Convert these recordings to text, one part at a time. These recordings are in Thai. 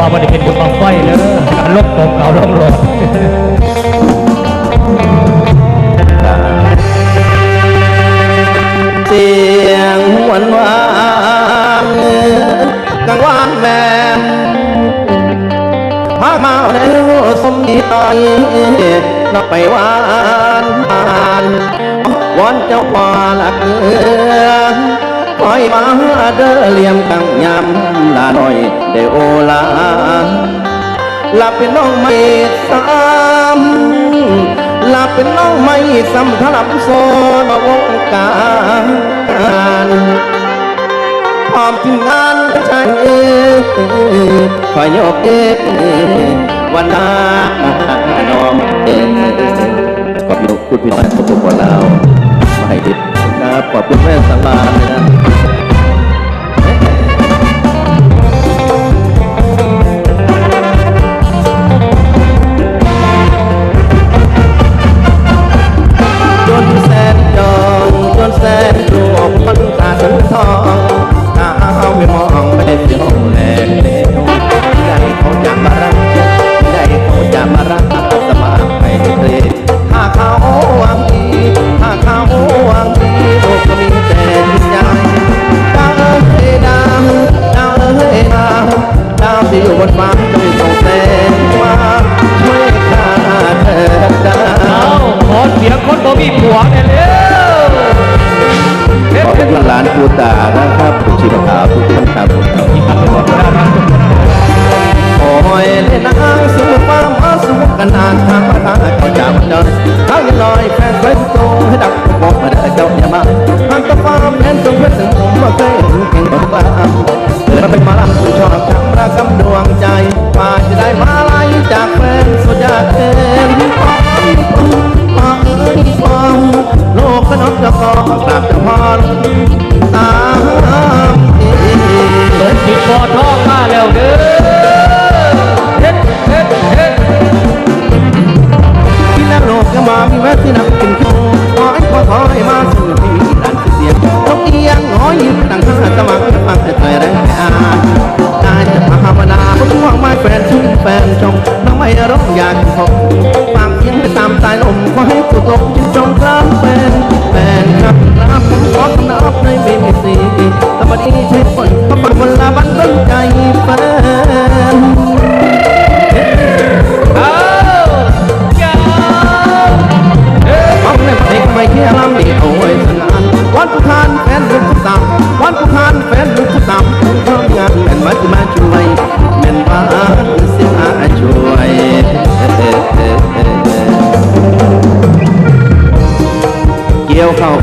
ว่าวันนี้เป็นบุญบังไฟเลยมันลบตกเก่าลบลงเสียงหวานหวานกังวานแม่พามาแล้วสมดีตอนนับไปวานวานเจ้าว่าลักเอ อยมาเด้อเลี้ยงกังยำลาหน่อยเดโอลาลาเป็นน้องไม่สามลาเป็นน้องไม่ซ้ำทลับโซนวงการพร้อมถึงงานใช่คอยยกเอกวันนาน้อมเองขอบคุณพี่น้องทุกคนเราม่ให้ดิบ ขอบคุณแม่สังลาเลยนะ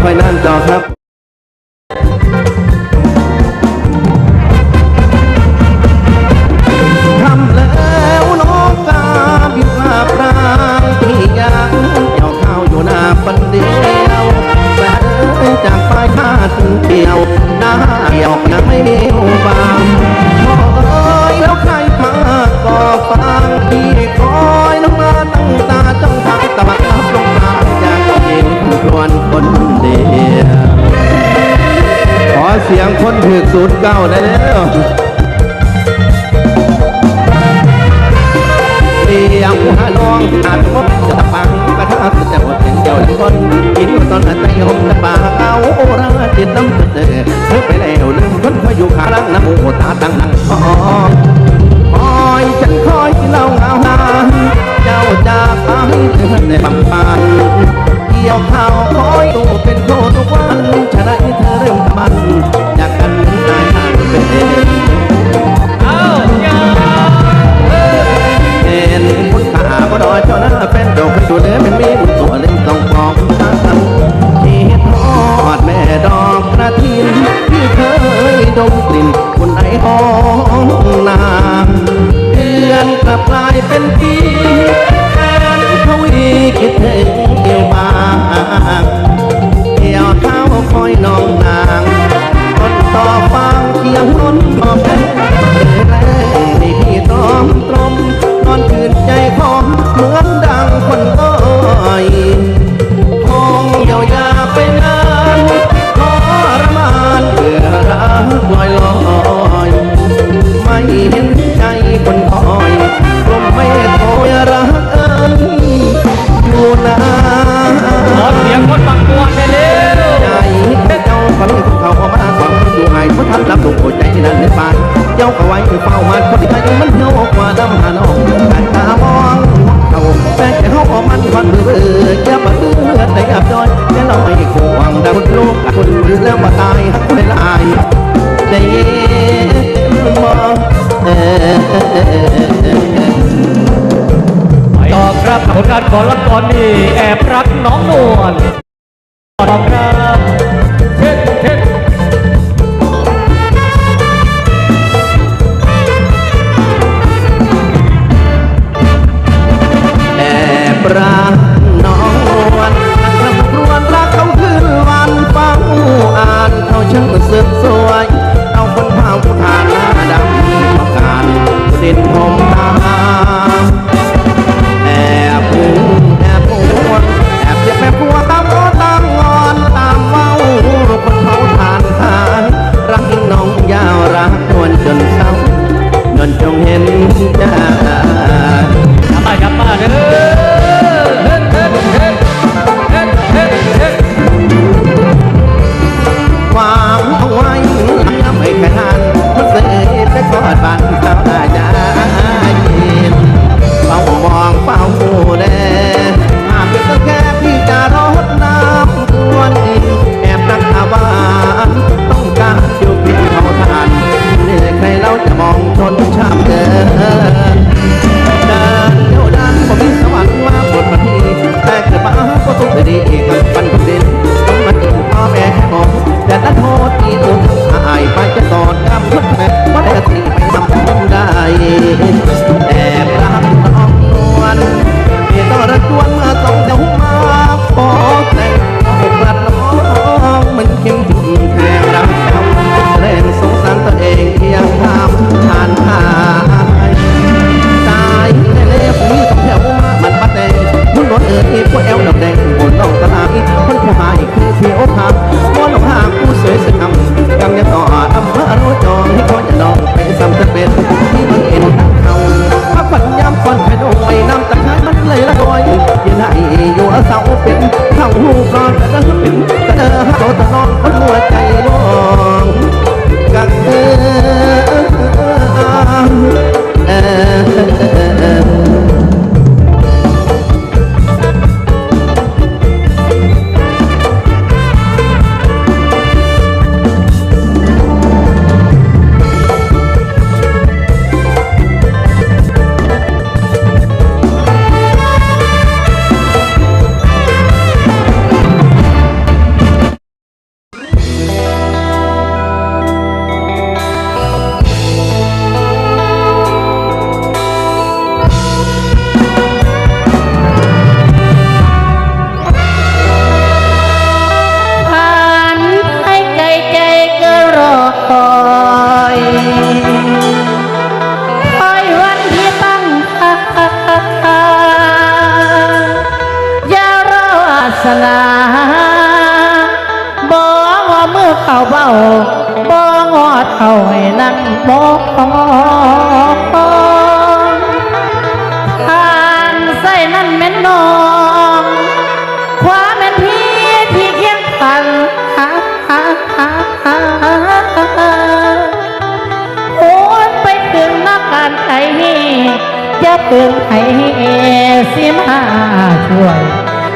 ค่อยนั่นต่อครับ เสียงหัวน้องอาจพบจะตะปังกระทับจะหมดเดียวทั้งคนกินตอนอาจจะยอมจะป่าเอาโอราจิตน้ำเจอเธอไปแล้วลืมคนคอยอยู่ขาลังน้ำโอตาตั้งนังคอยฉันคอยเล่าเงาหาเจ้าจากไปเธอในบำบัดเกี่ยวข้าวคอยตัวเป็นโคทุกวันชนะที่เธอเริ่มทำมัน ดอยเจ้าหน้าแฟนดอกตัวเด้เป็นมีบุญตัวเล่นต้องปองตาคิดทอดแม่ดอกกระทินที่เคยดมกลิ่นคนไหนหอมนางเดือนกลับกลายเป็น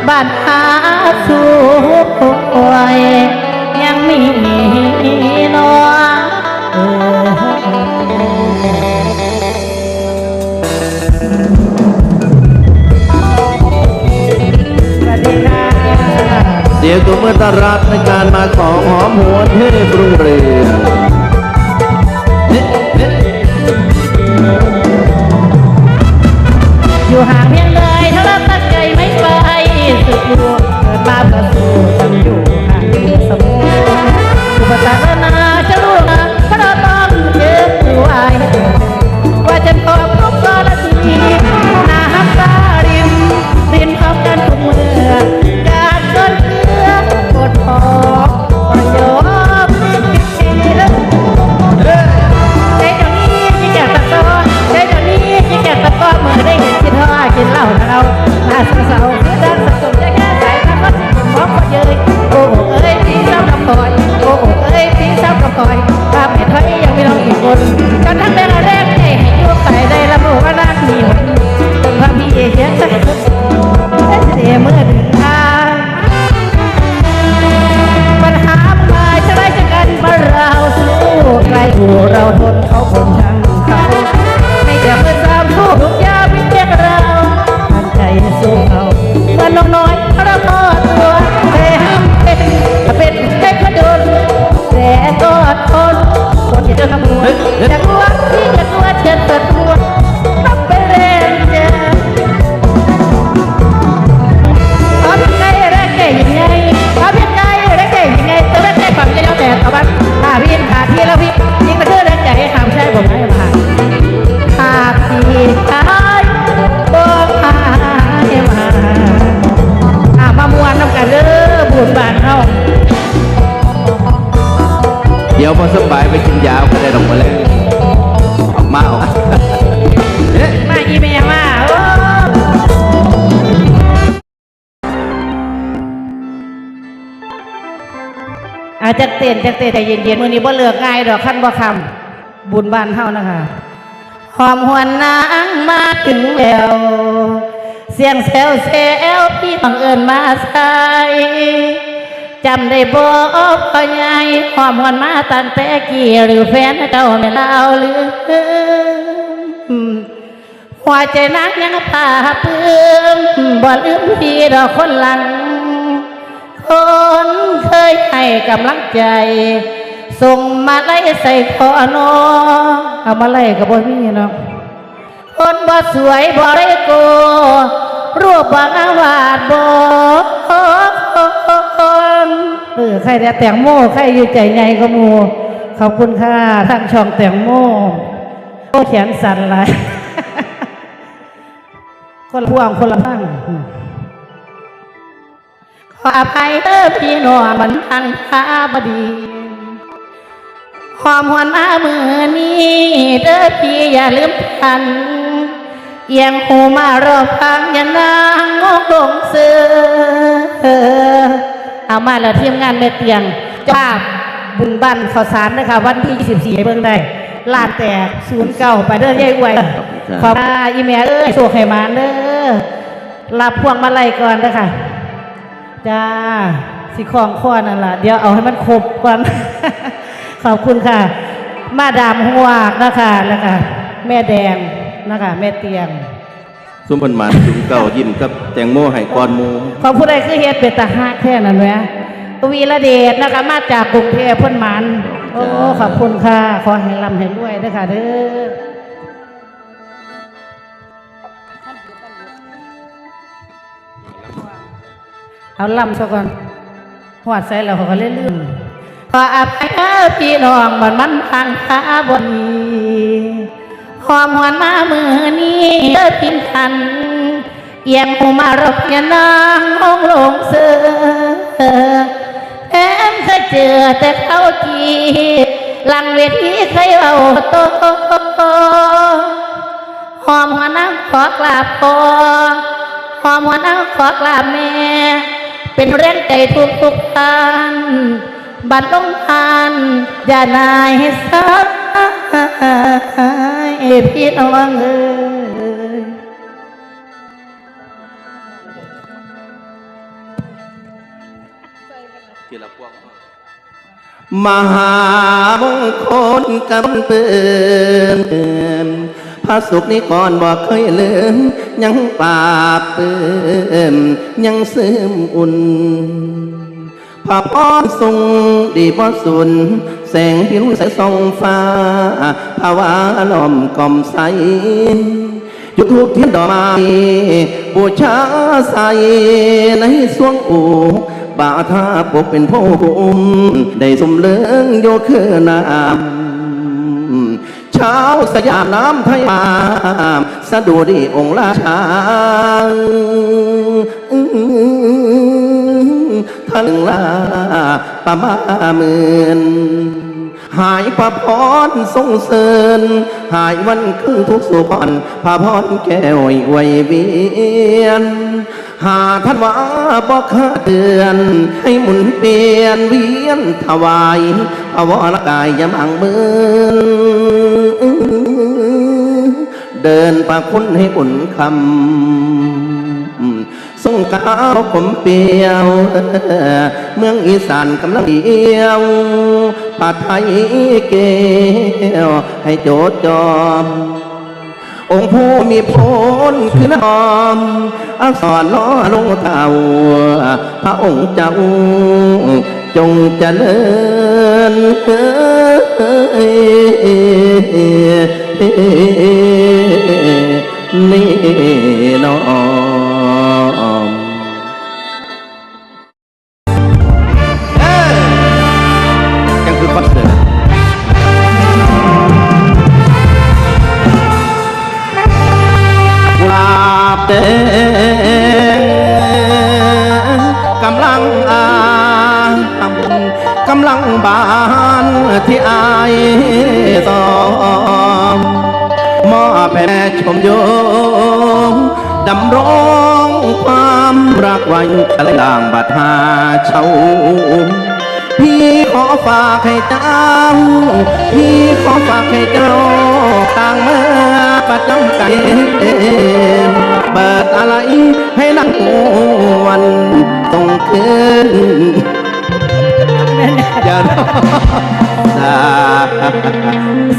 บ้านอาสวยยังมีน้องเสียวตัวเมื่อตรับในการมาของหอมหัวเทพรุ่งเรืองอยู่ห่างเพียง สุดอยู่เกิดมาประสูต้องอยู่ค่ะสมบูรณ์อุปสรรค เดี๋ยวพอสบายไปกินยาวก็ได้ดอกมาแล้วออกมาออกมาเอ๊ะมาอีเมลมาอาจจะเต้นจะเต้นใจเย็นๆมื้อนี้บ่เลือกง่ายดอกขั้นบ่คำบุญบ้านเฮานะคะหอมหวนนางมาถึงแล้ว เสียงแซวแซวพี่บังเอิญมาใส่ จำได้บ่พ่อใหญ่หอมหวนมาตั้งแต่กี่หรือแฟนเจ้าแม่นเอาหรือหัวใจนักยังป่าปื้มบ่ลืมพี่ดอกคนหลัง คนเคยให้กำลังใจ ส่งมาไล่ใส่คอนอเอามาไล่กับบ่มีเนาะคนบ่สวยบ่ได้โกรูปบ่งาวาดบ่ ออใครแต่แตงโมใครอยู่ใจใหญ่ก็มูขอบคุณค่ะทางช่องแตงโมโอ้เขียนสั่นหลายคนละพวงคนละพังขออภัยเด้อพี่น้องมันทันคาบดีความหวนมามือนี้เด้อพี่อย่าลืมทันเอียงหูมารอฟังอย่านางงงลงเสือ เอามาแล้วทีมงานแม่เตียงเจ้าภาพบุญบ้านข้าวสารนะคะ วันที่ 24ให้เบิ่งได้ลานแตกศูนย์เก่าไปเด้อยายอวยขอบคุณอีเมลเอ้ยโชคให้มานเด้อรับพวงมาลัยก่อนเด้อค่ะจ้าสิของข้อนั่นล่ะ เดี๋ยวเอาให้มันครบก่อน ขอบคุณค่ะ มาดามหัวกนะคะแล้วค่ะแม่แดงนะคะ แม่เตียง สุมพลหมานจุงเก่ายิ้มกับแตงโมให้ก่อนหมูขอบคุณใดคือเฮ็ดเป็นตาฮักแค่นั้นแหมวีระเดชนะคะมาจากกรุงเทพเพ่นหมันโอ้ขอบคุณค่ะ ขอให้ร่ำให้รวยด้อค่ะเด้อเอาลำซะก่อนหวดใส่แล้วเขาก็เล่นลืมขออภัยพี่น้องมันมันพังขาบน หอมหวนมามือนี้เด้อพินทันเอียงหูมารบยานางห้องลงเสือแอมเคยเจอแต่เขาจีหลังเวทีเคยเอาโตหอมหัวนังขอกราบพอหอมหัวนังขอกราบแม่ เป็นแรงใจทุกทุกท่านบัดลงทานอย่านายให้สัก พี่น้องเอ้ยมหามงคลกำเปิมพระสุขนี้ก่อนบอกเคยลืม ยังปราเปิมยังซึมอุ่น พระพรทรงดีพอสุน แสงพิรุณใสส่องฟ้าภาวาล้อมกล่อมใสจุดทูบเทียนดอกไม้บูชาใสในสวงอกบ่าทาปกเป็นผู้คุมได้สมเลืองโยคือน้ำเช้าสยามน้ำไทยมามสะดุดีองค์ราชา ทั้งลาประมาหมื่นหายพระพรทรงเสริญหายวันคืนทุกสุพรพระพรแก้วไวยเวียน หาท่านว่าบอกขาเดือน ให้หมุนเปลี่ยนเวียนถวายอวรกายยำอังเมืนเดินปากคุณให้อุ่นคำ ส่งกาวผมเปียว เมืองอีสานกำลังเดียวป่าไทยเกวให้โจดจอม องค์ผู้มีพลคือนอม อักษรล้อลงเต่า พระองค์เจ้า จงเจริญนี่น้อ นเปิดอะไรให้นักวันต้องคืนอย่าดา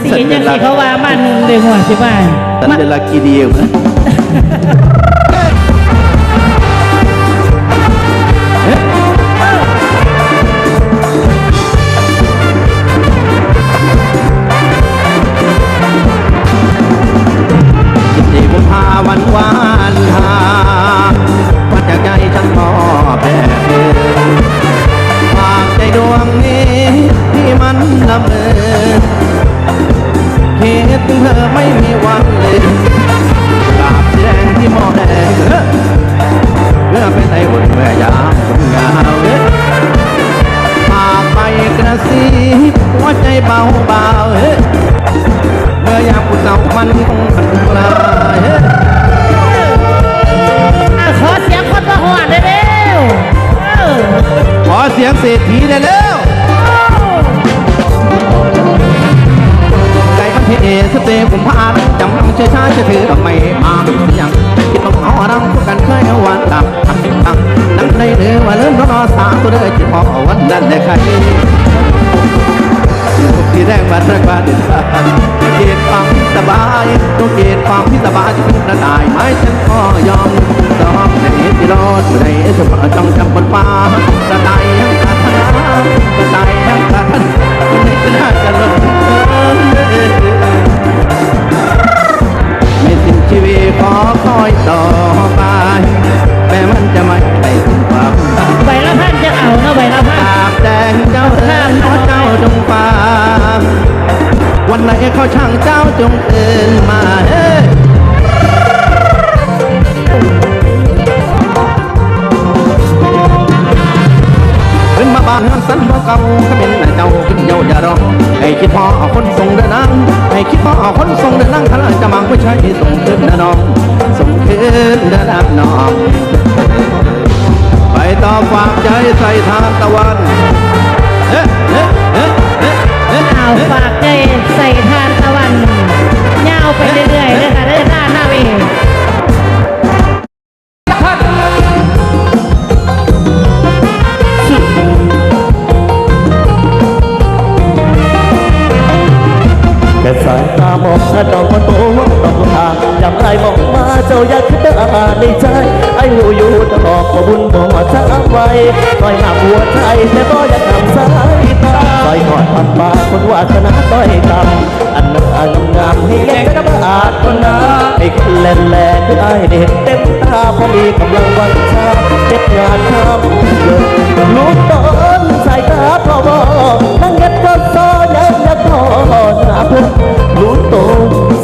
สีจังสีเขาว่ามันเดือหัวสิว่าสัญลักษณ์กี่เดียวนะ นนั้นได้ใครที่แรกบัดแรกบัดเกียรติความพิสบายตัวเกียรติความพิสบายจะเป็นกระต่ายไม้ฉันก็ยอมยอมในที่รอดในสมอจ้องจำบนฟ้ากระต่ายยังกาธนากระต่ายยังกาธนาในชนะจะลงไม่สิ้นชีวิตขอคอยต่อไปแม้มันจะไม่ได้ ใบละพันจะเอาเนาะใบละพันปากแดงเจ้าเอิญขอเจ้าจงฟังวันไหนเขาช่างเจ้าจงตื่นมา แค่สายตามองกระดองมันโตตกทางจำไอ้มองมาเจ้าอยากขึ้นตาในใจไอ้หูอยู่ตลอดบ่บุญบ่ช้าไว้ต่อยหนักหัวใจแต่บ่อยากทำสายตาต่อยหอดปันปากคนวาชนะต่อยต่ำอันนั้นอันงามให้แย่งกันอาจคนนาให้คนแลนแลคือไอ้เด็กเต็มตาพอมีกำลังวังชาเจ็บงานทำเลยลูกต้นสายตาพอบอกนั่งเก็บก็ซอ อหนาพุ่งรู้โต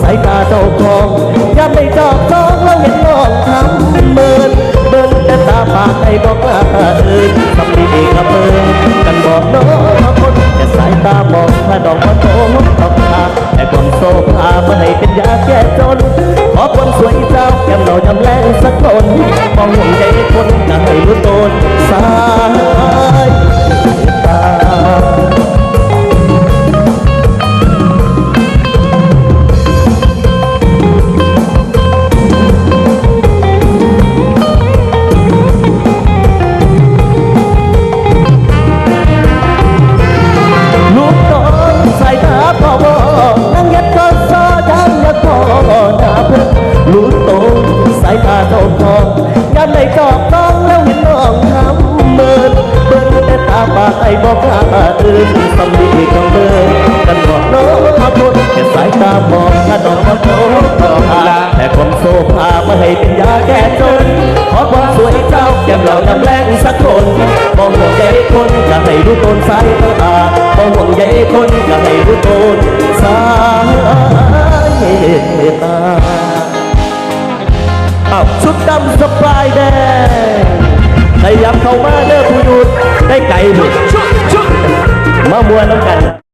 สายตาเจ้าของอย่าไม่จอบจ้องแล้วเห็นน้องทำเมินเบิ่งแต่ตาปากให้บอกกล้าเดินทำดีเองกับเบิ่งกันบอกน้องคนแต่สายตามองถ้าดอกมันโตมันต้องทาแต่คนโซฟาเมื่อให้เป็นยาแก้จนขอคนสวยเจ้าแก้มเราจำแรงสักคนมองห่วงใยคนก็ให้รู้ตนสายตา เพิ่งลูกโตสายตาเจ้าของยามในจอบต้องแล้วเห็นน้องทำเมินเบิ่งแต่ตาปาไอบอกกล้าอื่นสำลีกังเบิ่งกันบอกน้องมาพ้นแค่สายตามองถ้าดอกมาโตต่อหาแต่คนโซฟามาให้เป็นยาแก้จนขอความสวยเจ้าแก้มเราจำแรงสักคนมองห่วงใยคนก็ให้รู้ตนสายตามองห่วงใยคนก็ให้รู้ตนสายตา อ้าวชุดดำสปายแดงขยับเข้ามาเด้อผู้หยุดได้ไก่หมดมามวนน้ำกัน